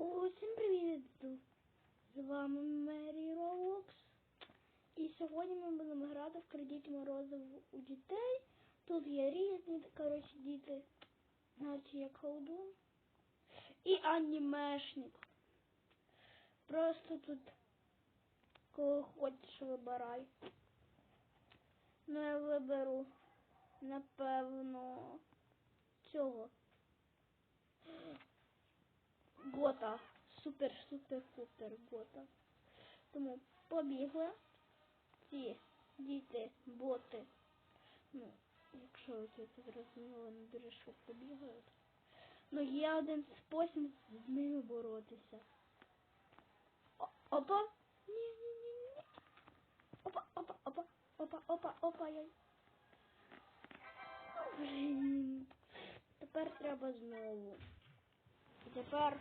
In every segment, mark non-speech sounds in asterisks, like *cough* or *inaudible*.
О, всім привіт! З вами Мері Роукс. І сьогодні ми будемо грати в кредит морозив у дітей. Тут є різні, коротше, діти, наче як колдун. І анімешник. Просто тут кого хочеш вибирай. Ну я виберу, напевно, цього. Гота. Супер, супер, супер гота. Тому побігли. Ці діти, боти. Ну, якщо ви це зрозуміли, вони дуже швидко бігають. Ну є один спосіб з ними боротися. Опа! Ні, ні, ні, ні. Опа, опа, опа, опа, опа, опа, яй. Тепер треба знову. І тепер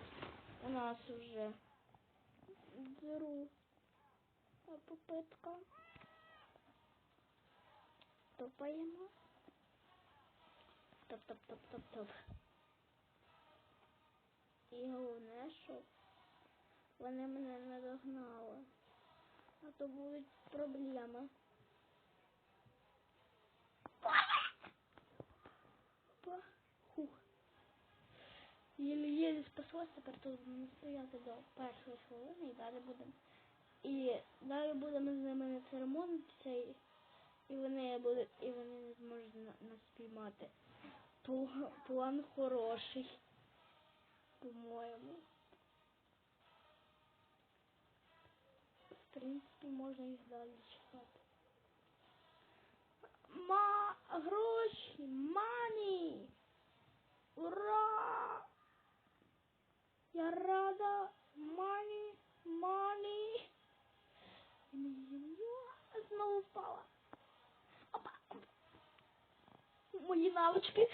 у нас уже друга попитка. Топаємо. Топ-топ-топ-топ-топ. І головне, щоб вони мене не догнали. А то будуть проблеми. Опа. Хух. Єлі-єлі спаслась, тепер тут будемо стояти до першої хвилини і далі будемо. І далі будемо з ними не церемонитися, і, і вони будуть, і вони не зможуть на- нас спіймати. Пла- План хороший, по-моєму. В принципі, можна їх далі чекати. Ма гроші, мані! Ура! Я рада! Мані! Мані! Я знову впала. Опа! Навички.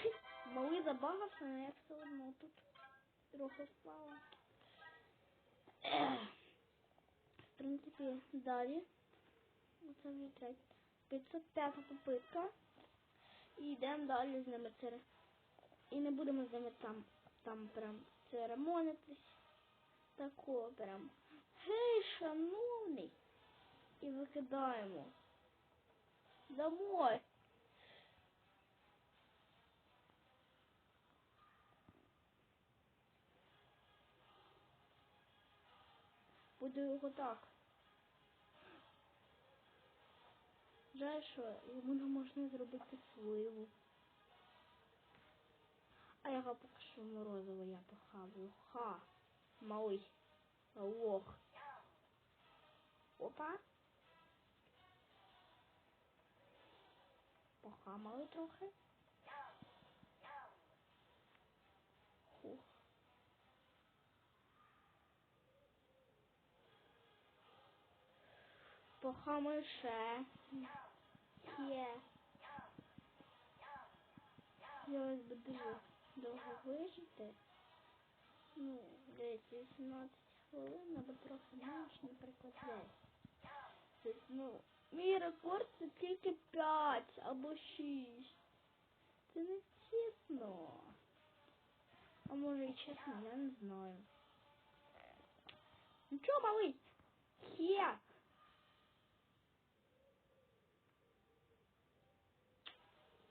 Малий забагався, але я все одно тут трохи впала. В принципі, далі. Оце вже третя. 505 попитка. І йдемо далі з ними цере. І не будемо з ними там, там прям церемонитись. Такого прям. Гей, шановний. І викидаємо. Домой. Буду його так. Жаль, що йому не можна зробити сливу. А я поки що морозиво я похавлю. Ха, малий лох. Опа. Похамали трохи. Похамали ще. Є. Хотілося б дуже довго вижити. Ну, десь 18 хвилин, або трохи менше, наприклад, 10. Тобто, ну, мій рекорд це тільки 5 або 6. Це не чесно. А може і чесно, я не знаю. Ну чо, малий? Є!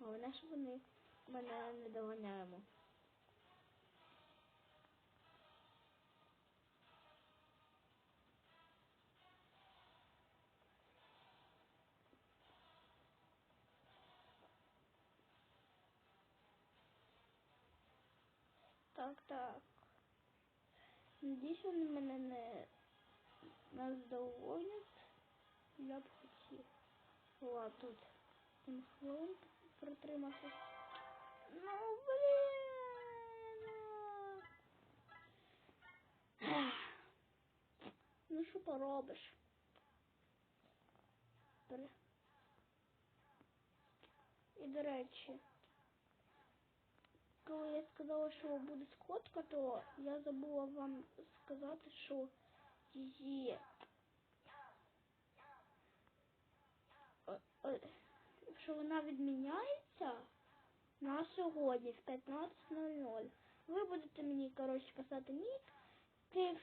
Головне, щоб вони мене не доганяємо. Так, так. Надіюсь, вони мене не наздогонять. Я б хотів. Була тут. Тим протримати. Ну, блін. Ну, що поробиш? І, до речі, коли я сказала, що буде сходка, то я забула вам сказати, що її якщо вона відміняється на сьогодні в 15.00, ви будете мені, коротше, писати нік в,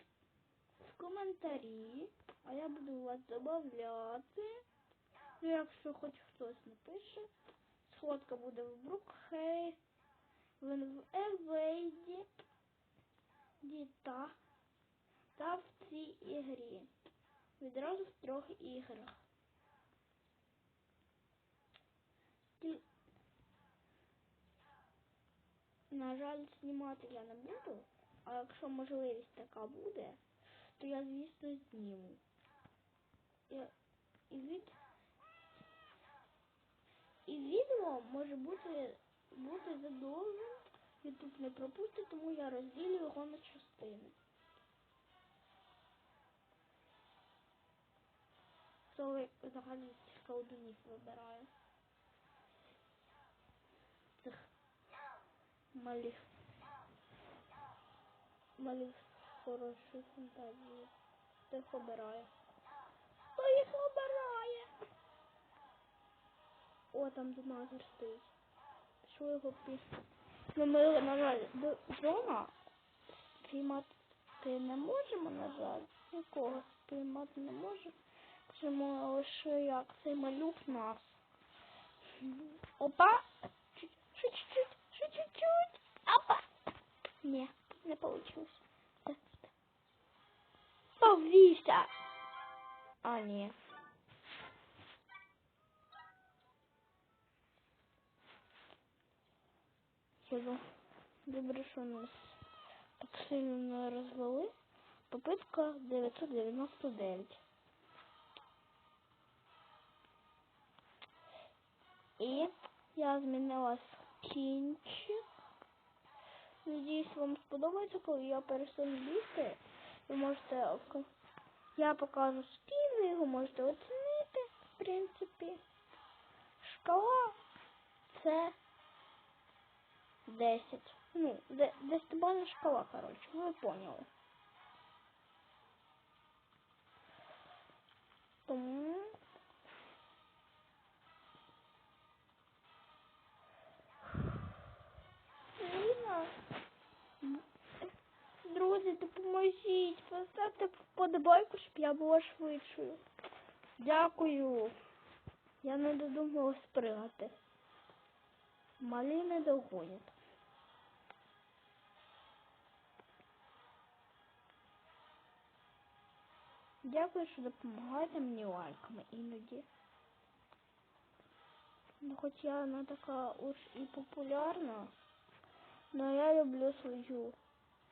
в коментарі, а я буду вас додавати. Ну, якщо хоч хтось напише. Сходка буде в Брукхей, в Евейді, Діта та в цій ігрі. Відразу в трьох іграх. На жаль, знімати я не буду, а якщо можливість така буде, то я, звісно, зніму. І, і, від... і відео може бути, бути задовгим, Ютуб не пропустить, тому я розділю його на частини. Хто взагалі колдунів вибирає? Малих малих з хорошою фантазією. Хто їх обирає? Хто їх обирає? О, там динозавр стоїть. Що його пі... Ну, ми, на жаль, до Джона спіймати не можемо, на жаль. Нікого спіймати не можемо. Чому лише як цей малюк нас. Опа! Чуть-чуть, чуть-чуть. Опа! Не, не получилось. Да, да. Повися! А, ні. Чого? Добре, що нас так сильно не розвели. Попитка 999. І я змінила Скінчик. Надіюсь, вам сподобається, коли я перестану бігти. Ви можете я покажу скін, ви його можете оцінити, в принципі. Шкала це 10. Ну, де- десятибальна шкала, коротше, ви поняли. Тому Ліна, друзі, допоможіть, поставте вподобайку, щоб я була швидшою. Дякую. Я не додумалась пригати. Малі не догонять. Дякую, що допомагаєте мені лайками іноді. Ну, хоч я не така уж і популярна, але я люблю свою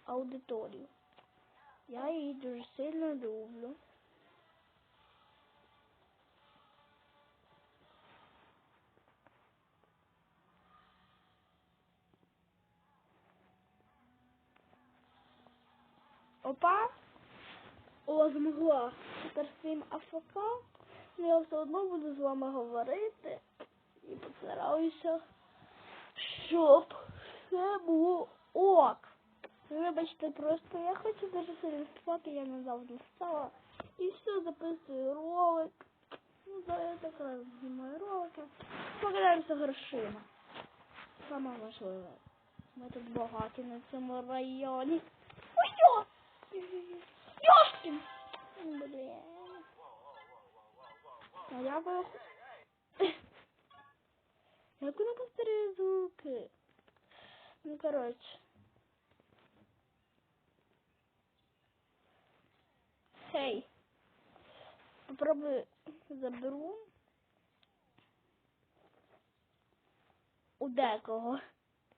аудиторію. Я її дуже сильно люблю. Опа! О, змогла. Тепер своїм АФК. Ну я все одно буду з вами говорити. І постараюся, щоб все було ок. Вибачте, просто я хочу дуже сильно спати, я не завжди встала. І все, записую ролик. Ну, да, я так раз знімаю ролики. Поглядаємося грошима. Саме важливе. Ми тут багаті на цьому районі. Ой, йо! Йошкін! Блін. А я би... *laughs* Як вона повторює звуки? Ну, коротше. Попробую заберу. У декого.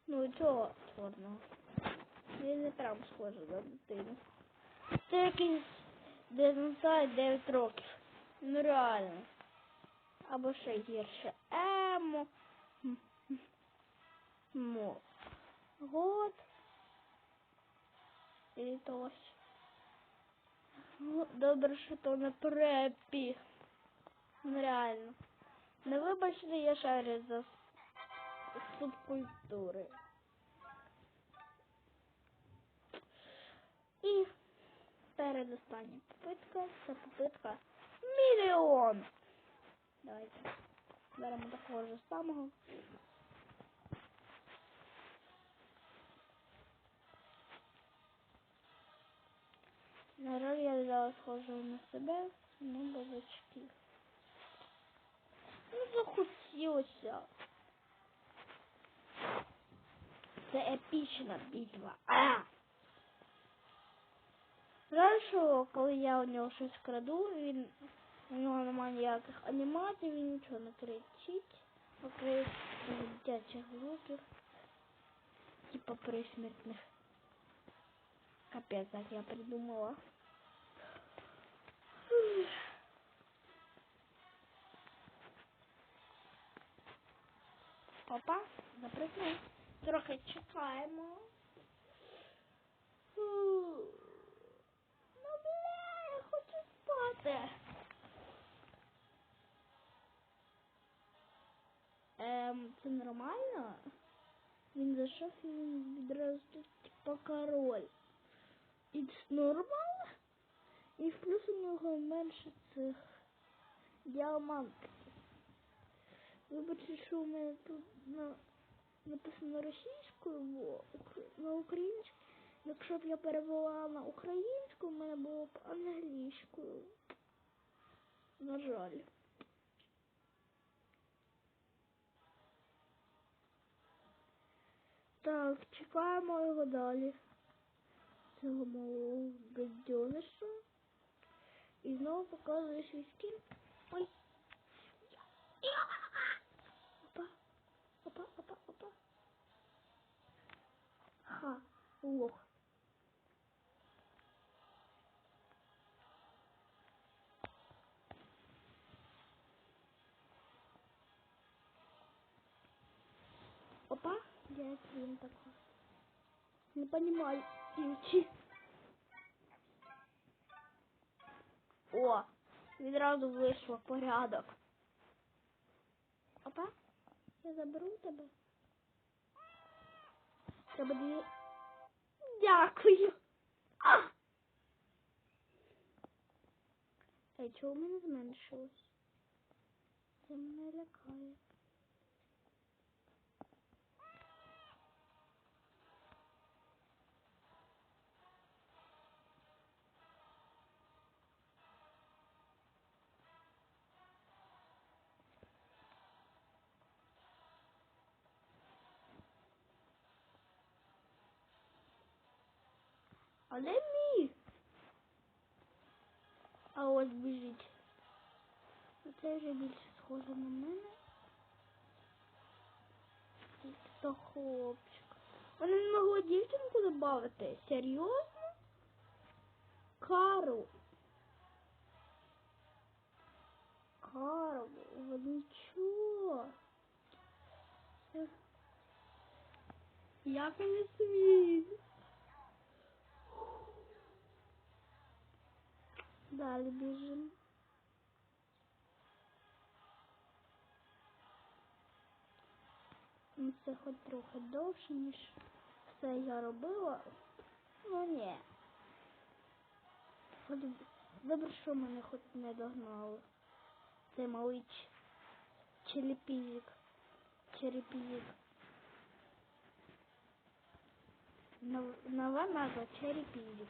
Ну, цього чорного. Він не прям схожий на дитину. Це якийсь не 9 років. Ну реально. Або ще гірше. Емо. Мо. Год. І то ось. Ну, Добре, що то не препі. Ну реально. Не вибачте, я шарю за субкультури. І передостання попитка. Це попитка мільйон. Давайте. Беремо такого ж самого. На жаль, я зараз схожу на себе, ну базачки. Ну захотілося. Це епічна битва. А! Що коли я у нього щось краду, він у нього немає ніяких анімацій, він нічого не кричить, окрім дитячих звуків, типа присмертних. Капець, так я придумала. Опа, запрыгнув. Трохи чекаємо. Ну, бля, я хочу спати. Ем, це нормально? Він зайшов і він відразу тут, типа король. Це нормально? І в плюс у нього менше цих діамантів. Вибачте, що у мене тут на, написано російською, бо на українську. Якщо б я перевела на українську, у мене було б англійською. На жаль. Так, чекаємо його далі. Цього малого гадьониша. І знову показує свій скін. Ой. Опа. Опа, опа, опа. Ха, лох. Опа, я один такой. Не понимаю, ключи. О, відразу вийшло порядок. Опа, я заберу тебе. Треба дві. Дякую. А! й чого в мене зменшилось? Це мене лякає. А де мій? А ось біжить. Це вже більше схоже на мене. Тільки то хлопчик. Вони не могли дівчинку додати. Серйозно? Кару. Кару, вони чого? Як вони сміють? Далі біжимо. Ну, Це хоч трохи довше, ніж все я робила. Ну ні. Хоч добре, що мене хоч не догнали. Це малий ч-. Черепізик. Нов- Нова назва черепізик.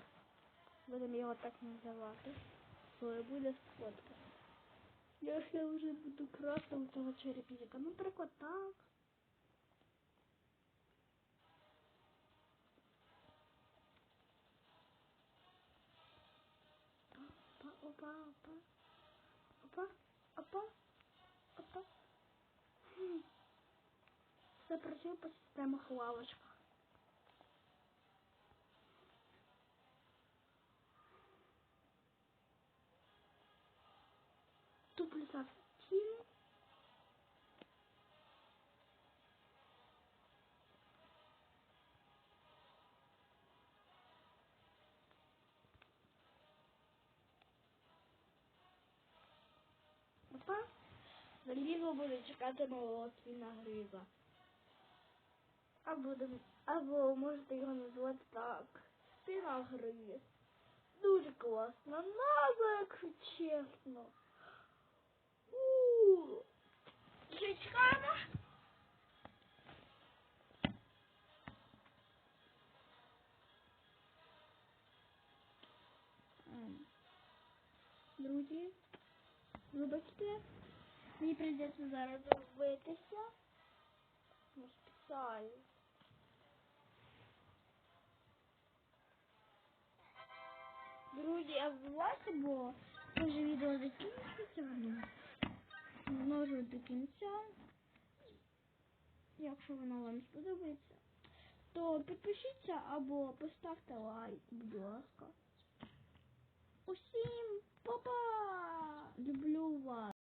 Будемо його так називати. Коли буде сфотка. Я ще вже буду красти у цього черепізика. Ну, так. Опа, опа, опа. Опа, опа, опа. Хм. Все працює по системах лавочка. Залізо буде чекати нового свіна гриза. А буде, або можете його назвати так. Спіна гриз. Дуже класна назва, якщо чесно. У. Вже чекаємо. друзі. Вибачте. Мені прийдеться зараз розбитися. Ну, спеціально. Друзі, а вбивайте, бо може відео закінчиться воно. Множу до кінця. Якщо воно вам сподобається, то підпишіться або поставте лайк, будь ласка. Усім па-па! Люблю вас!